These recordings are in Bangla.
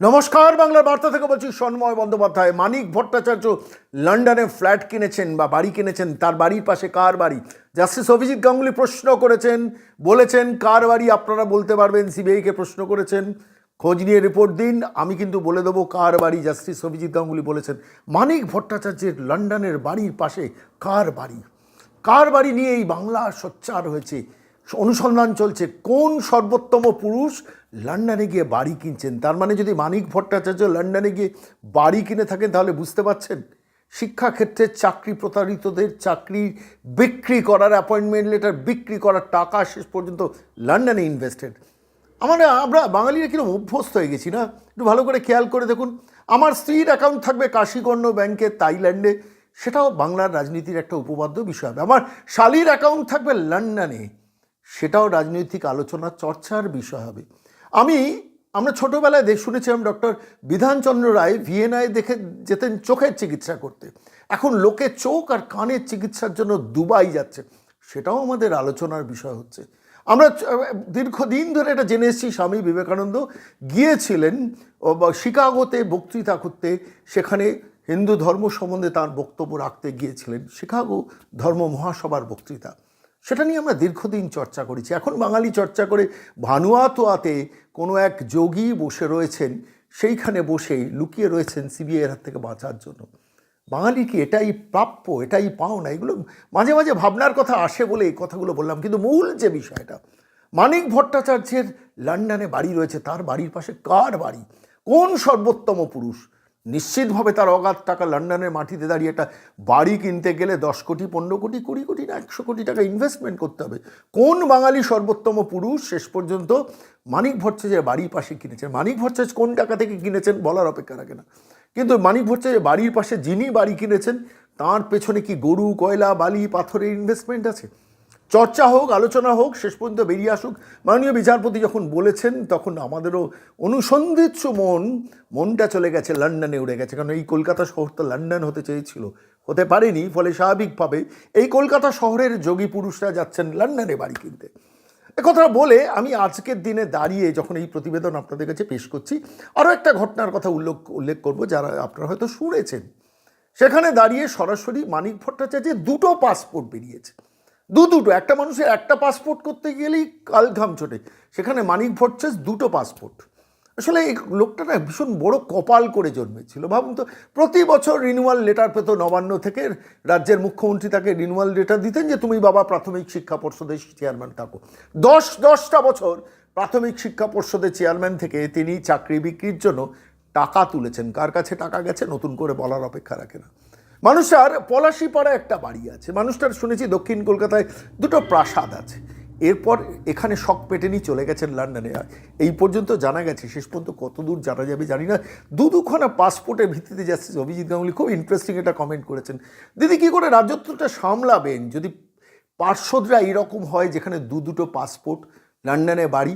নমস্কার, বাংলার বার্তা থেকে বলছি সন্ময় বন্দ্যোপাধ্যায়। মানিক ভট্টাচার্য লন্ডনে ফ্ল্যাট কিনেছেন বা বাড়ি কিনেছেন, তার বাড়ির পাশে কার বাড়ি? জাস্টিস অভিজিৎ গাঙ্গুলি প্রশ্ন করেছেন, বলেছেন, কার বাড়ি আপনারা বলতে পারবেন? সিবিআইকে প্রশ্ন করেছেন, খোঁজ নিয়ে রিপোর্ট দিন, আমি কিন্তু বলে দেবো কার বাড়ি, জাস্টিস অভিজিৎ গাঙ্গুলি বলেছেন। মানিক ভট্টাচার্যের লন্ডনের বাড়ির পাশে কার বাড়ি? কার বাড়ি নিয়ে এই বাংলা সোচ্চার হয়েছে? অনুসন্ধান চলছে। কোন সর্বোত্তম পুরুষ লন্ডনে গিয়ে বাড়ি কিনছেন? তার মানে যদি মানিক ভট্টাচার্য লন্ডনে গিয়ে বাড়ি কিনে থাকেন, তাহলে বুঝতে পারছেন? শিক্ষাক্ষেত্রে চাকরি প্রতারিতদের চাকরি বিক্রি করার অ্যাপয়েন্টমেন্ট লেটার বিক্রি করার টাকা শেষ পর্যন্ত লন্ডনে ইনভেস্টেড আমরা আমরা বাঙালিরা কীরকম অভ্যস্ত হয়ে গেছি না? একটু ভালো করে খেয়াল করে দেখুন। আমার স্ত্রীর অ্যাকাউন্ট থাকবে কাশীকর্ণ ব্যাংকে, তাইল্যান্ডে। সেটাও বাংলার রাজনীতির একটা উপবাদ্য বিষয় হবে। আমার শালির অ্যাকাউন্ট থাকবে লন্ডনে। সেটাও রাজনৈতিক আলোচনা চর্চার বিষয় হবে। আমি, আমরা ছোটোবেলায় দেখ, শুনেছিলাম ডক্টর বিধানচন্দ্র রায় ভিয়েনায় দেখে যেতেন চোখের চিকিৎসা করতে। এখন লোকে চোখ আর কানের চিকিৎসার জন্য দুবাই যাচ্ছে, সেটাও আমাদের আলোচনার বিষয় হচ্ছে। আমরা, দীর্ঘদিন ধরে এটা জেনে এসেছি, স্বামী বিবেকানন্দ গিয়েছিলেন শিকাগোতে বক্তৃতা করতে, সেখানে হিন্দু ধর্ম সম্বন্ধে তার বক্তব্য রাখতে গিয়েছিলেন। শিকাগো ধর্ম মহাসভার বক্তৃতা। সেটা নিয়ে আমরা দীর্ঘদিন চর্চা করেছি। এখন বাঙালি চর্চা করে ভানুয়াতোয়াতে কোনো এক যোগী বসে রয়েছেন, সেইখানে বসেই লুকিয়ে রয়েছেন সিবিআইয়ের হাত থেকে বাঁচার জন্য। বাঙালি কি এটাই প্রাপ্য, এটাই পাওনা? এগুলো মাঝে মাঝে ভাবনার কথা আসে বলে এই কথাগুলো বললাম। কিন্তু মূল যে বিষয়টা, মানিক ভট্টাচার্যের লন্ডনে বাড়ি রয়েছে, তার বাড়ির পাশে কার বাড়ি? কোন সর্বোত্তম পুরুষ? নিশ্চিতভাবে তার অগাধ টাকা লন্ডনের মাটিতে দাঁড়িয়ে একটা বাড়ি কিনতে গেলে দশ কোটি, পনেরো কোটি, কুড়ি কোটি না একশো কোটি টাকা ইনভেস্টমেন্ট করতে হবে। কোন বাঙালি সর্বোত্তম পুরুষ শেষ পর্যন্ত মানিক ভট্টাচার্যের বাড়ির পাশে কিনেছেন? মানিক ভট্টাচার্য কোন টাকা থেকে কিনেছেন বলার অপেক্ষা রাখে না। কিন্তু মানিক ভট্টাচার্য বাড়ির পাশে যিনি বাড়ি কিনেছেন, তার পেছনে কি গরু, কয়লা, বালি, পাথরের ইনভেস্টমেন্ট আছে? চর্চা হোক, আলোচনা হোক, শেষ পর্যন্ত বেরিয়ে আসুক। মাননীয় বিচারপতি যখন বলেছেন, তখন আমাদেরও অনুসন্ধিৎস মন মনটা চলে গেছে, লন্ডনে উড়ে গেছে। কারণ এই কলকাতা শহর তো লন্ডন হতে চেয়েছিল। হতে পারেনি, ফলে স্বাভাবিকভাবে এই কলকাতা শহরের যোগী পুরুষরা যাচ্ছেন লন্ডনে বাড়ি কিনতে। এ কথাটা বলে আমি আজকের দিনে দাঁড়িয়ে যখন এই প্রতিবেদন আপনাদের কাছে পেশ করছি, আরও একটা ঘটনার কথা উল্লেখ উল্লেখ করব যারা আপনারা হয়তো শুনেছেন। সেখানে দাঁড়িয়ে সরাসরি মানিক ভট্টাচার্যের দুটো পাসপোর্ট বেরিয়েছে। দু দুটো, একটা মানুষের একটা পাসপোর্ট করতে গেলেই কাল ঘাম ছোটে। সেখানে মানিক ভট্টাচার্য দুটো পাসপোর্ট আসলে এই লোকটা না ভীষণ বড় কপাল করে জন্মেছিল। ভাবুন তো, প্রতি বছর রিনিউয়াল লেটার পেত নবান্ন থেকে, রাজ্যের মুখ্যমন্ত্রী তাকে রিনিউয়াল লেটার দিতেন যে, তুমি বাবা প্রাথমিক শিক্ষা পর্ষদের চেয়ারম্যান থাকো। দশ, দশটা বছর প্রাথমিক শিক্ষা পর্ষদের চেয়ারম্যান থেকে তিনি চাকরি বিক্রির জন্য টাকা তুলেছেন। কার কাছে টাকা গেছে নতুন করে বলার অপেক্ষা রাখে না। মানুষটার পলাশিপাড়া একটা বাড়ি আছে। মানুষটার শুনেছি দক্ষিণ কলকাতায় দুটো প্রাসাদ আছে। এরপর এখানে শখ পেটেনি চলে গেছেন লন্ডনে। এই পর্যন্ত জানা গেছে, শেষ পর্যন্ত কত দূর জানা যাবে জানি না। দু দুখানা পাসপোর্টের ভিত্তিতে যাচ্ছে অভিজিৎ গাঙ্গুলি খুব ইন্টারেস্টিং এটা কমেন্ট করেছেন। দিদি, কী করে রাজত্বটা সামলাবেন? যদি পার্শ্বদরা এরকম হয় যেখানে দু দুটো পাসপোর্ট, লন্ডনে বাড়ি,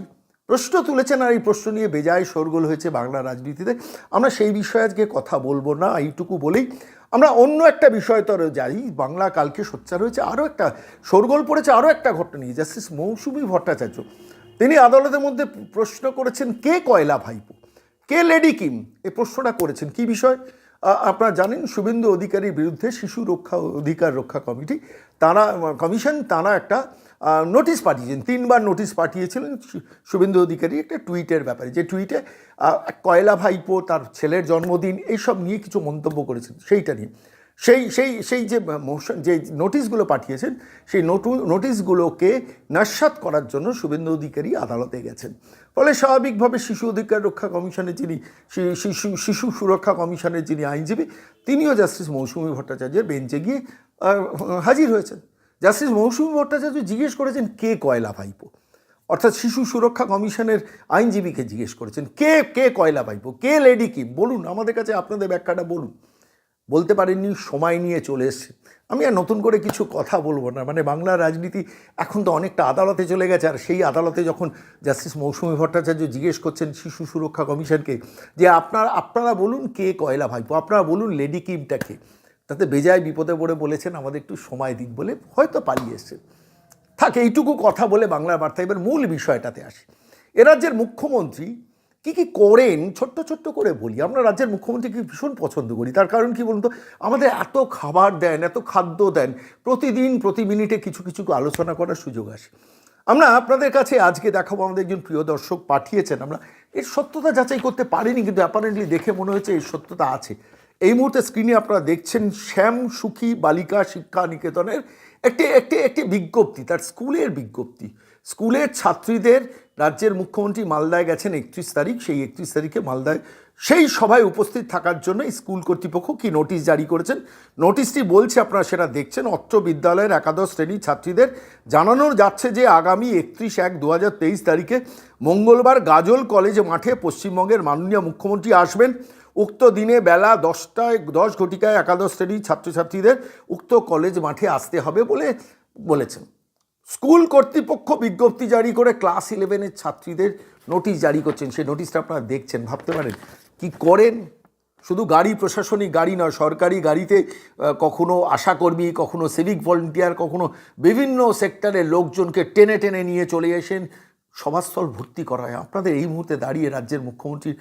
প্রশ্ন তুলেছেন আর এই প্রশ্ন নিয়ে বেজায় শোরগোল হয়েছে বাংলা রাজনীতিতে। আমরা সেই বিষয়ে আজকে কথা বলব না, এইটুকু বলেই। আমরা অন্য একটা বিষয় তরে যাই। বাংলা কালকে সোচ্চার হয়েছে, আরও একটা, শোরগোল পড়েছে, আরও একটা ঘটনা নিয়ে। জাস্টিস মৌসুমী ভট্টাচার্য, তিনি আদালতের মধ্যে প্রশ্ন করেছেন, কে কয়লা ভাইপো? কে লেডি কিম? এ প্রশ্নটা করেছেন। কি বিষয়? আপনারা জানেন শুভেন্দু অধিকারীর বিরুদ্ধে শিশু রক্ষা অধিকার রক্ষা কমিটি, তারা, কমিশন তারা একটা নোটিশ পাঠিয়েছেন, তিনবার নোটিশ পাঠিয়েছিলেন শুভেন্দু অধিকারী একটা টুইটের ব্যাপারে। যে টুইটে কয়লা ভাইপো, তার ছেলের জন্মদিন, এইসব নিয়ে কিছু মন্তব্য করেছেন, সেইটা নিয়ে। সেই সেই সেই যে মোশন যে নোটিশগুলো পাঠিয়েছেন, সেই নোটু নোটিশগুলোকে নস্বাত করার জন্য শুভেন্দু অধিকারী আদালতে গেছেন। ফলে স্বাভাবিকভাবে শিশু অধিকার রক্ষা কমিশনের যিনি শিশু শিশু সুরক্ষা কমিশনের যিনি আইনজীবী, তিনিও জাস্টিস মৌসুমী ভট্টাচার্যের বেঞ্চে গিয়ে হাজির হয়েছেন। জাস্টিস মৌসুমী ভট্টাচার্য জিজ্ঞেস করেছেন, কে কয়লা ভাইপো? অর্থাৎ শিশু সুরক্ষা কমিশনের আইনজীবীকে জিজ্ঞেস করেছেন, কে কে কয়লা ভাইপো? কে লেডি কিম? বলুন, আমাদের কাছে আপনাদের ব্যাখ্যাটা বলুন। বলতে পারেননি সময় নিয়ে চলে এসছে। আমি আর নতুন করে কিছু কথা বলব না। মানে বাংলা রাজনীতি এখন তো অনেকটা আদালতে চলে গেছে। আর সেই আদালতে যখন জাস্টিস মৌসুমী ভট্টাচার্য জিজ্ঞেস করছেন শিশু সুরক্ষা কমিশনকে যে আপনারা আপনারা বলুন কে কয়লা ভাইপো আপনারা বলুন লেডি কিমটা কে? তাতে বেজায় বিপদে পড়ে বলেছেন, আমাদের একটু সময় দিন বলে হয়তো পালিয়ে এসছে। থাক, এইটুকু কথা বলে বাংলার বার্তা। এবার মূল বিষয়টাতে আসে। এ রাজ্যের মুখ্যমন্ত্রী কি কি করেন? ছোট্ট ছোট্ট করে বলি। আমরা রাজ্যের মুখ্যমন্ত্রীকে ভীষণ পছন্দ করি। তার কারণ কি বলুন তো? আমাদের এত খাবার দেন, এত খাদ্য দেন, প্রতিদিন, প্রতি মিনিটে কিছু কিছু আলোচনা করার সুযোগ আসে। আমরা আপনাদের কাছে আজকে দেখাবো, আমাদের একজন প্রিয় দর্শক পাঠিয়েছেন। আমরা এর সত্যতা যাচাই করতে পারিনি, কিন্তু অ্যাপারেন্টলি দেখে মনে হয়েছে এর সত্যতা আছে। এই মুহূর্তে স্ক্রিনে আপনারা দেখছেন শ্যাম সুখী বালিকা শিক্ষা নিকেতনের একটি একটি একটি বিজ্ঞপ্তি, তার স্কুলের বিজ্ঞপ্তি। স্কুলের ছাত্রীদের রাজ্যের মুখ্যমন্ত্রী মালদায় গেছেন একত্রিশ তারিখ, সেই একত্রিশ তারিখে মালদায় সেই সভায় উপস্থিত থাকার জন্য স্কুল কর্তৃপক্ষ কি নোটিশ জারি করেছেন? নোটিশটি বলছে আপনারা সেটা দেখছেন, অত্র বিদ্যালয়ের একাদশ শ্রেণির ছাত্রীদের জানানো যাচ্ছে যে আগামী একত্রিশ এক দু তারিখে মঙ্গলবার গাজল কলেজ মাঠে পশ্চিমবঙ্গের মাননীয় মুখ্যমন্ত্রী আসবেন। উক্ত দিনে বেলা দশটায়, দশ ঘটিকায় একাদশ শ্রেণির ছাত্রছাত্রীদের উক্ত কলেজ মাঠে আসতে হবে বলে বলেছেন। স্কুল কর্তৃপক্ষ বিজ্ঞপ্তি জারি করে ক্লাস ইলেভেনের ছাত্রীদের নোটিশ জারি করছেন। সেই নোটিশটা আপনারা দেখছেন, ভাবতে পারেন কি করেন? শুধু গাড়ি প্রশাসনিক গাড়ি নয়, সরকারি গাড়িতে কখনো আশাকর্মী, কখনো সিভিক ভলেন্টিয়ার কখনো বিভিন্ন সেক্টরের লোকজনকে টেনে টেনে নিয়ে চলে আসেন সভাস্থল ভর্তি করা হয় আপনাদের এই মুহূর্তে দাঁড়িয়ে রাজ্যের মুখ্যমন্ত্রীর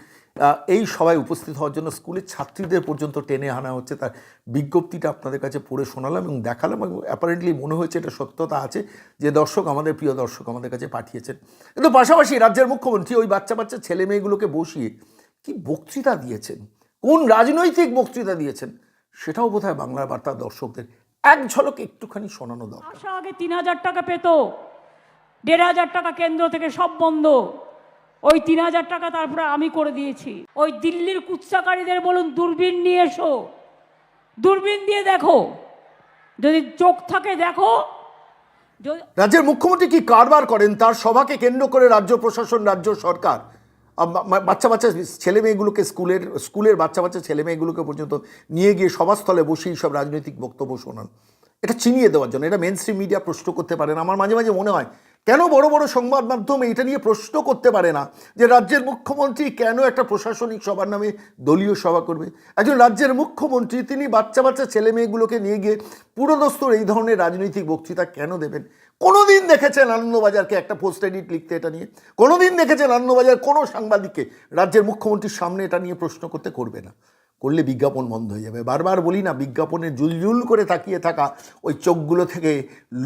এই সভায় উপস্থিত হওয়ার জন্য স্কুলের ছাত্রীদের পর্যন্ত টেনে আনা হচ্ছে, তার বিজ্ঞপ্তিটা আপনাদের কাছে পড়ে শোনালাম এবং দেখালাম এবং অ্যাপারেন্টলি মনে হয়েছে এটা সত্যতা আছে যে দর্শক আমাদের, প্রিয় দর্শক আমাদের কাছে পাঠিয়েছেন। কিন্তু পাশাপাশি রাজ্যের মুখ্যমন্ত্রী ওই বাচ্চা বাচ্চা ছেলে মেয়েগুলোকে বসিয়ে কি বক্তৃতা দিয়েছেন? কোন রাজনৈতিক বক্তৃতা দিয়েছেন? সেটাও বোধহয় বাংলার বার্তা দর্শকদের। এক ঝলক একটুখানি শোনানো দরকার। আগে তিন হাজার টাকা পেত, দেড় হাজার টাকা কেন্দ্র থেকে সব বন্ধ। ওই তিন হাজার টাকা তারপরে আমি করে দিয়েছি। ওই দিল্লির কুৎসাকারীদের বলুন, দূরবীন নিয়ে এসো। দূরবীন দিয়ে দেখো। যদি চোখ থাকে, দেখো। রাজ্যের মুখ্যমন্ত্রী কি কারবার করেন? তার সভাকে কেন্দ্র করে রাজ্য প্রশাসন, রাজ্য সরকার? বাচ্চা বাচ্চা ছেলে মেয়েগুলোকে স্কুলের স্কুলের বাচ্চা বাচ্চা ছেলে মেয়েগুলোকে পর্যন্ত নিয়ে গিয়ে সভাস্থলে বসেই সব রাজনৈতিক বক্তব্য শোনান। এটা চিনিয়ে দেওয়ার জন্য। এটা মেনস্ট্রিম মিডিয়া প্রশ্ন করতে পারেন। আমার মাঝে মাঝে মনে হয় কেন বড় বড় সংবাদ মাধ্যম এটা নিয়ে প্রশ্ন করতে পারে না যে রাজ্যের মুখ্যমন্ত্রী কেন একটা প্রশাসনিক সভার নামে দলীয় সভা করবে? একজন রাজ্যের মুখ্যমন্ত্রী, তিনি বাচ্চা বাচ্চা ছেলে মেয়েগুলোকে নিয়ে গিয়ে পুরোদস্তর এই ধরনের রাজনৈতিক বক্তৃতা কেন দেবেন? কোনোদিন দেখেছেন আনন্দবাজারকে একটা পোস্ট এডিট লিখতে এটা নিয়ে? কোনোদিন দেখেছেন আনন্দবাজার কোনো সাংবাদিককে রাজ্যের মুখ্যমন্ত্রীর সামনে এটা নিয়ে প্রশ্ন করতে করবে না? করলে বিজ্ঞাপন বন্ধ হয়ে যাবে। বারবার বলি না, বিজ্ঞাপনে জুলজুল করে তাকিয়ে থাকা ওই চোখগুলো থেকে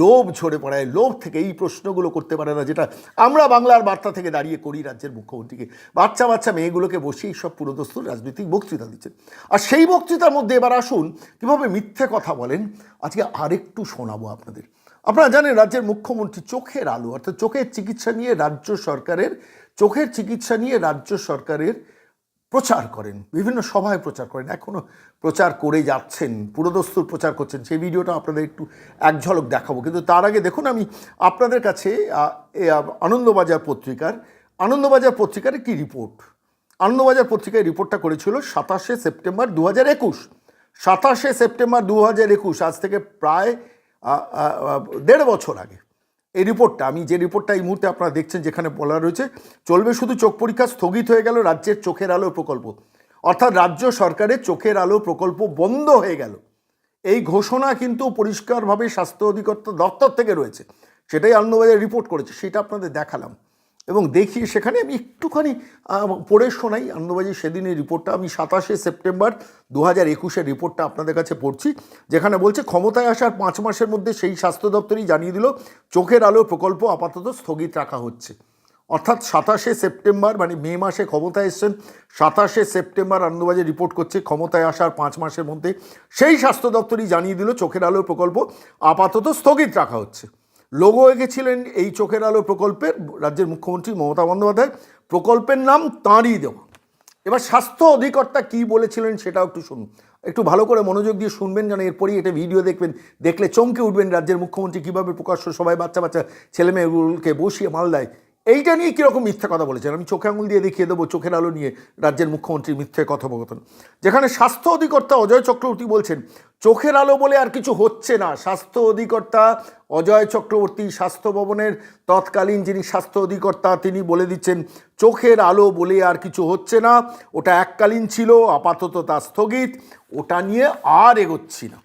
লোভ ঝরে পড়ায়, লোভ থেকে এই প্রশ্নগুলো করতে পারে না, যেটা আমরা বাংলার বার্তা থেকে দাঁড়িয়ে করি রাজ্যের মুখ্যমন্ত্রীকে। বাচ্চা বাচ্চা মেয়েগুলোকে বসেই সব পুরোদস্তুর রাজনৈতিক বক্তৃতা দিচ্ছেন। আর সেই বক্তৃতার মধ্যে এবার আসুন, কীভাবে মিথ্যে কথা বলেন, আজকে আরেকটু শোনাবো আপনাদের। আপনারা জানেন রাজ্যের মুখ্যমন্ত্রী চোখের আলো, অর্থাৎ চোখের চিকিৎসা নিয়ে রাজ্য সরকারের, চোখের চিকিৎসা নিয়ে রাজ্য সরকারের প্রচার করেন, বিভিন্ন সভায় প্রচার করেন এখনও প্রচার করে যাচ্ছেন, পুরোদস্তুর প্রচার করছেন, সেই ভিডিওটা আপনাদের একটু এক ঝলক দেখাবো। কিন্তু তার আগে দেখুন, আমি আপনাদের কাছে আনন্দবাজার পত্রিকার আনন্দবাজার পত্রিকার একটি রিপোর্ট। আনন্দবাজার পত্রিকায় রিপোর্টটা করেছিল সাতাশে সেপ্টেম্বর দু হাজার একুশ। সাতাশে সেপ্টেম্বর দু হাজার একুশ, আজ থেকে প্রায় দেড় বছর আগে। এই রিপোর্টটা, আমি যে রিপোর্টটা এই মুহূর্তে আপনারা দেখছেন যেখানে বলা রয়েছে, চলবে শুধু চোখ পরীক্ষা স্থগিত হয়ে গেল, রাজ্যের চোখের আলো প্রকল্প। অর্থাৎ রাজ্য সরকারের চোখের আলো প্রকল্প বন্ধ হয়ে গেল। এই ঘোষণা কিন্তু পরিষ্কারভাবে স্বাস্থ্য অধিকর্তা দপ্তর থেকে রয়েছে। সেটাই আনন্দবাজার রিপোর্ট করেছে, সেটা আপনাদের দেখালাম। এবং দেখি সেখানে আমি একটুখানি পড়ে শোনাই। আনন্দবাজার সেদিনের রিপোর্টটা। আমি সাতাশে সেপ্টেম্বর দু হাজার একুশের রিপোর্টটা আপনাদের কাছে পড়ছি, যেখানে বলছে, ক্ষমতায় আসার পাঁচ মাসের মধ্যে সেই স্বাস্থ্য দপ্তরই জানিয়ে দিল, চোখের আলো প্রকল্প আপাতত স্থগিত রাখা হচ্ছে। অর্থাৎ সাতাশে সেপ্টেম্বর মানে মে মাসে ক্ষমতায় এসছেন, সাতাশে সেপ্টেম্বর আনন্দবাজার রিপোর্ট করছে, ক্ষমতায় আসার পাঁচ মাসের মধ্যে সেই স্বাস্থ্য দপ্তরই জানিয়ে দিল, চোখের আলো প্রকল্প আপাতত স্থগিত রাখা হচ্ছে। লোগো এঁকেছিলেন এই চোখের আলো প্রকল্পের রাজ্যের মুখ্যমন্ত্রী মমতা বন্দ্যোপাধ্যায়। প্রকল্পের নাম তাঁরই দেওয়া। এবার স্বাস্থ্য অধিকর্তা কি বলেছিলেন সেটাও একটু শুনুন। একটু ভালো করে মনোযোগ দিয়ে শুনবেন, যেন এরপরই এটা ভিডিও দেখবেন। দেখলে চমকে উঠবেন রাজ্যের মুখ্যমন্ত্রী কীভাবে প্রকাশ্য সবাই বাচ্চা বাচ্চা ছেলেমেয়েগুলোকে বসিয়ে মালদায় এইটা নিয়ে কীরকম মিথ্যে কথা বলেছেন? আমি চোখে আঙুল দিয়ে দেখিয়ে দেবো, চোখের আলো নিয়ে রাজ্যের মুখ্যমন্ত্রীর মিথ্যে কথোপকথন যেখানে স্বাস্থ্য অধিকর্তা অজয় চক্রবর্তী বলছেন, চোখের আলো বলে আর কিছু হচ্ছে না। স্বাস্থ্য অধিকর্তা অজয় চক্রবর্তী স্বাস্থ্য ভবনের তৎকালীন যিনি স্বাস্থ্য অধিকর্তা, তিনি বলে দিচ্ছেন, চোখের আলো বলে আর কিছু হচ্ছে না। ওটা এককালীন ছিল, আপাতত তা স্থগিত। ওটা নিয়ে আর এগোচ্ছি না।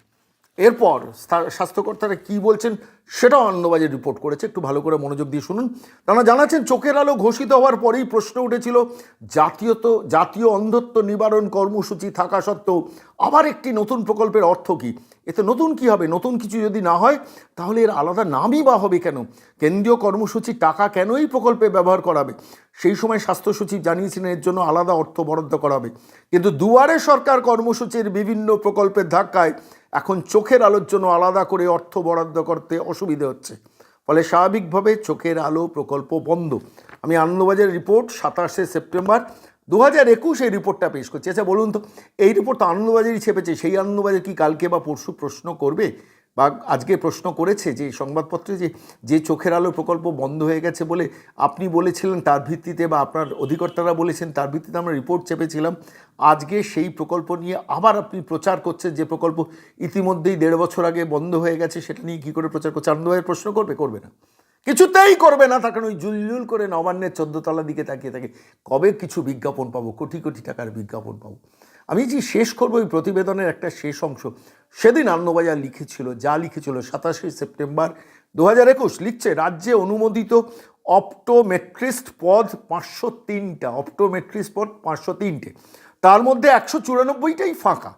এরপর স্বাস্থ্যকর্তারা কি বলছেন? সেটাও আনন্দবাজার রিপোর্ট করেছে। একটু ভালো করে মনোযোগ দিয়ে শুনুন। তারা জানাচ্ছেন, চোখের আলো ঘোষিত হওয়ার পরেই প্রশ্ন উঠেছিল, জাতীয়ত, জাতীয় অন্ধত্ব নিবারণ কর্মসূচি থাকা সত্ত্বেও আবার একটি নতুন প্রকল্পের অর্থ কী? এতে নতুন কি হবে? নতুন কিছু যদি না হয়, তাহলে এর আলাদা নামই বা হবে কেন? কেন্দ্রীয় কর্মসূচির টাকা কেনই প্রকল্পে ব্যবহার করাবে? সেই সময় স্বাস্থ্য সচিব জানিয়েছিলেন, এর জন্য আলাদা অর্থ বরাদ্দ করাবে কিন্তু দুয়ারে সরকার কর্মসূচির বিভিন্ন প্রকল্পের ধাক্কায় এখন চোখের আলোর জন্য আলাদা করে অর্থ বরাদ্দ করতে অসুবিধে হচ্ছে। ফলে স্বাভাবিকভাবে চোখের আলো প্রকল্প বন্ধ। আমি আনন্দবাজার রিপোর্ট সাতাশে সেপ্টেম্বর দু হাজার একুশ এই রিপোর্টটা পেশ করছি। আচ্ছা বলুন তো, এই রিপোর্ট তো আনন্দবাজারই ছেপেছে। সেই আনন্দবাজার কি কালকে বা পরশু প্রশ্ন করবে? বা আজকে প্রশ্ন করেছে যে সংবাদপত্রে যে যে চোখের আলো প্রকল্প বন্ধ হয়ে গেছে বলে আপনি বলেছিলেন তার ভিত্তিতে বা আপনার অধিকর্তারা বলেছেন তার ভিত্তিতে আমরা রিপোর্ট চেপেছিলাম। আজকে সেই প্রকল্প নিয়ে আবার আপনি প্রচার করছেন যে প্রকল্প ইতিমধ্যেই দেড় বছর আগে বন্ধ হয়ে গেছে, সেটা নিয়ে কী করে প্রচার করছে? আনন্দবাজার প্রশ্ন করবে করবে না। কিছুতেই করবে না কারণ ওই জুলজুল করে নবান্নের চোদ্দতলার দিকে তাকিয়ে থাকে। কবে কিছু বিজ্ঞাপন পাবো? কোটি কোটি টাকার বিজ্ঞাপন পাবো। আমি যে শেষ করব ওই প্রতিবেদনের একটা শেষ অংশ, সেদিন আনন্দবাজার লিখেছিল, যা লিখেছিল সাতাশে সেপ্টেম্বর দু হাজার একুশ, লিখছে, রাজ্যে অনুমোদিত অপটোমেট্রিস্ট পদ পাঁচশো তিনটা, অপটোমেট্রিস্ট পদ পাঁচশো তিনটে। তার মধ্যে একশো চুরানব্বইটাই ফাঁকা।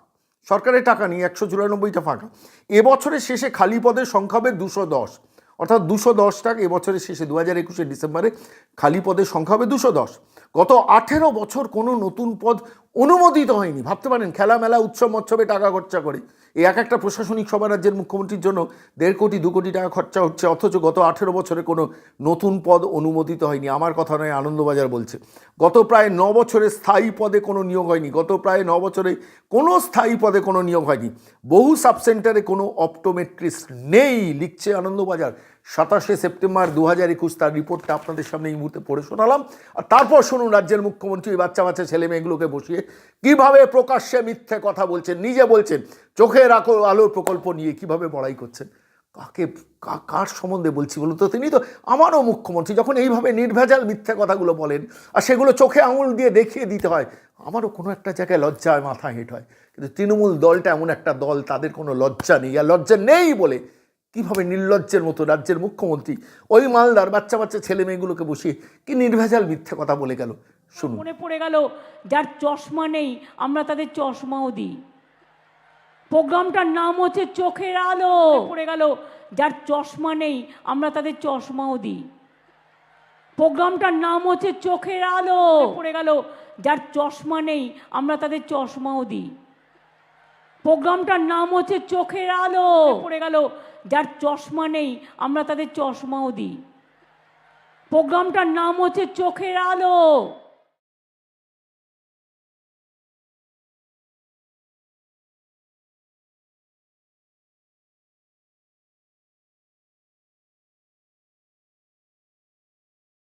সরকারের টাকা নিয়ে একশো চুরানব্বইটা ফাঁকা। এবছরের শেষে খালি পদের সংখ্যা হবে দুশো দশ। অর্থাৎ দুশো দশটা এবছরের শেষে দু হাজার একুশে ডিসেম্বরে খালি পদের সংখ্যা হবে দুশো দশ। গত আঠেরো বছর কোনো নতুন পদ অনুমোদিত হয়নি। ভাবতে পারেন, খেলা মেলা, উৎসব মৎসবে টাকা খরচা করে। এই এক একটা প্রশাসনিক সভা রাজ্যের মুখ্যমন্ত্রীর জন্য দেড় কোটি, দু কোটি টাকা খরচা হচ্ছে, অথচ গত আঠেরো বছরে কোনো নতুন পদ অনুমোদিত হয়নি। আমার কথা নয়, আনন্দবাজার বলছে। গত প্রায় ন বছরে স্থায়ী পদে কোনো নিয়োগ হয়নি। গত প্রায় ন বছরে কোনো স্থায়ী পদে কোনো নিয়োগ হয়নি। বহু সাবসেন্টারে কোনো অপটোমেট্রিস্ট নেই, লিখছে আনন্দবাজার। সাতাশে সেপ্টেম্বর দু হাজার একুশ তার রিপোর্টটা আপনাদের সামনে এই মুহূর্তে পড়ে শোনালাম। আর তারপর শুনুন রাজ্যের মুখ্যমন্ত্রী বাচ্চা বাচ্চা ছেলে মেয়েগুলোকে বসিয়ে কীভাবে প্রকাশ্যে মিথ্যে কথা বলছেন, নিজে বলছেন চোখের আলো আলোর প্রকল্প নিয়ে কীভাবে বড়াই করছেন, কাকে কার সম্বন্ধে বলছি বলুন তো? তিনি তো আমারও মুখ্যমন্ত্রী, যখন এইভাবে নির্ভেজাল মিথ্যে কথাগুলো বলেন আর সেগুলো চোখে আঙুল দিয়ে দেখিয়ে দিতে হয়, আমারও কোনো একটা জায়গায় লজ্জায় মাথা হেঁট হয়। কিন্তু তৃণমূল দলটা এমন একটা দল, তাদের কোনো লজ্জা নেই, আর লজ্জা নেই বলে কীভাবে নির্লজ্জের মতো রাজ্যের মুখ্যমন্ত্রী ওই মালদার বাচ্চা বাচ্চা ছেলে মেয়েগুলোকে বসিয়ে কি নির্ভেজাল মিথ্যে কথা বলে গেল? শুনুন। মনে পড়ে গেল, যার চশমা নেই, আমরা তাদের চশমাও দিই। প্রোগ্রামটার নাম হচ্ছে চোখের আলো। পড়ে গেল, যার চশমা নেই, আমরা তাদের চশমাও দিই। প্রোগ্রামটার নাম হচ্ছে চোখের আলো। পড়ে গেল, যার চশমা নেই, আমরা তাদের চশমাও দিই। প্রোগ্রামটার নাম হচ্ছে চোখের আলো। পড়ে গেল যার চশমা নেই আমরা তাদের চশমাও দিই। প্রোগ্রামটার নাম হচ্ছে চোখের আলো।